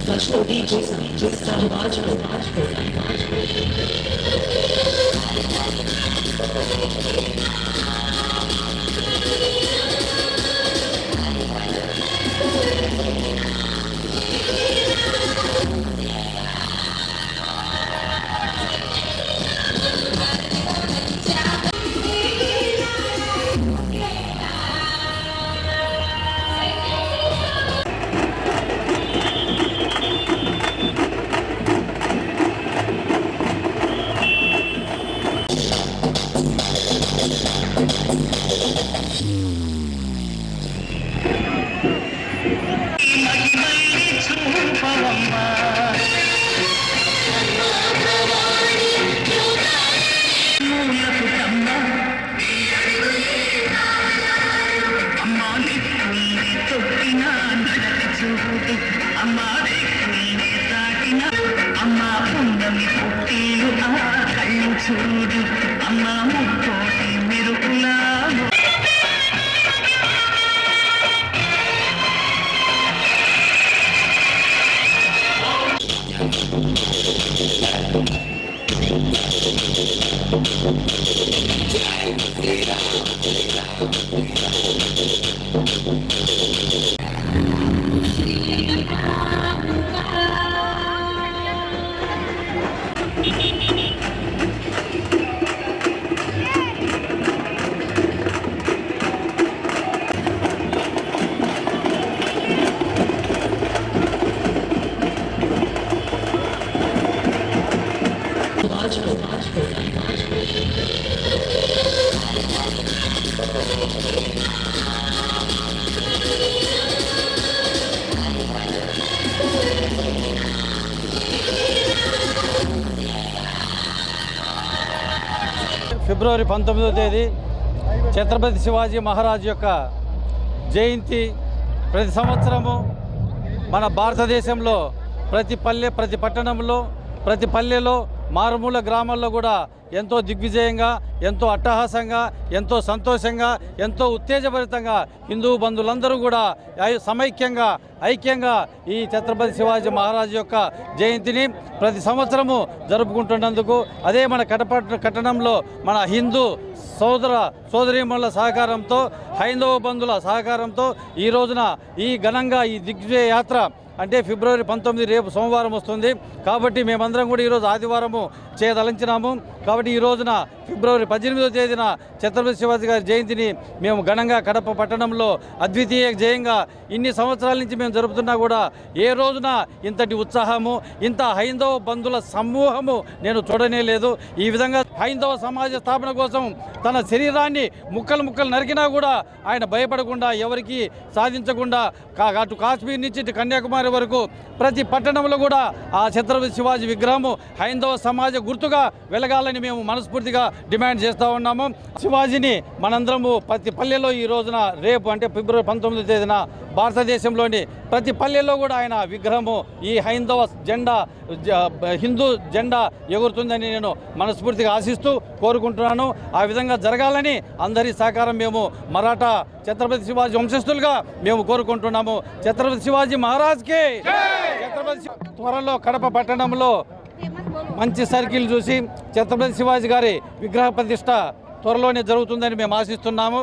Slowly, just, just, just, just, just, just, just, అమ్మా పున్నమి పుట్టిలు ఆ కళ్ళు చూడు అమ్మా ముక్కోటి ఫిబ్రవరి పంతొమ్మిదో తేదీ ఛత్రపతి శివాజీ మహారాజ్ యొక్క జయంతి. ప్రతి సంవత్సరము మన భారతదేశంలో ప్రతి పల్లె ప్రతి పట్టణంలో ప్రతి పల్లెలో మారుమూల గ్రామాల్లో కూడా ఎంతో దిగ్విజయంగా ఎంతో అట్టహాసంగా ఎంతో సంతోషంగా ఎంతో ఉత్తేజభరితంగా హిందూ బంధువులందరూ కూడా సమైక్యంగా ఐక్యంగా ఈ ఛత్రపతి శివాజీ మహారాజు యొక్క జయంతిని ప్రతి సంవత్సరము జరుపుకుంటున్నందుకు అదే మన కటపట్ట కట్టడంలో మన హిందూ సోదర సోదరీమణుల సహకారంతో హైందవ బంధువుల సహకారంతో ఈ రోజున ఈ ఘనంగా ఈ దిగ్విజయ యాత్ర అంటే ఫిబ్రవరి పంతొమ్మిది రేపు సోమవారం వస్తుంది. కాబట్టి మేమందరం కూడా ఈరోజు ఆదివారము చేదలించినాము. కాబట్టి ఈ రోజున ఫిబ్రవరి పద్దెనిమిదో తేదీన ఛత్రపతి శివాజీ గారి జయంతిని మేము ఘనంగా కడప పట్టణంలో అద్వితీయ జయంగా ఇన్ని సంవత్సరాల నుంచి మేము జరుపుతున్నా కూడా ఏ రోజున ఇంతటి ఉత్సాహము ఇంత హైందవ బంధువుల సమూహము నేను చూడనే లేదు. ఈ విధంగా హైందవ సమాజ స్థాపన కోసం తన శరీరాన్ని ముక్కలు ముక్కలు నరికినా కూడా ఆయన భయపడకుండా ఎవరికి సాధించకుండా కా- అటు కాశ్మీర్ నుంచి ఇటు కన్యాకుమారి వరకు ప్రతి పట్టణంలో కూడా ఆ ఛత్రపతి శివాజీ విగ్రహము హైందవ సమాజ గుర్తుగా వెలగాలని మేము మనస్ఫూర్తిగా డిమాండ్ చేస్తూ ఉన్నాము. శివాజీని మనందరము ప్రతి పల్లెలో ఈ రోజున రేపు అంటే ఫిబ్రవరి పంతొమ్మిదో తేదీన భారతదేశంలోని ప్రతి పల్లెల్లో కూడా ఆయన విగ్రహము ఈ హైందవ జెండా హిందూ జెండా ఎగురుతుందని నేను మనస్ఫూర్తిగా ఆశిస్తూ కోరుకుంటున్నాను. ఆ విధంగా జరగాలని అందరి సహకారం మేము మరాఠా ఛత్రపతి శివాజీ వంశస్థులుగా మేము కోరుకుంటున్నాము. ఛత్రపతి శివాజీ మహారాజ్కి ఛత్రపతి త్వరలో కడప పట్టణంలో మంచి సర్కిల్ చూసి ఛత్రపతి శివాజీ గారి విగ్రహ ప్రతిష్ట త్వరలోనే జరుగుతుందని మేము ఆశిస్తున్నాము.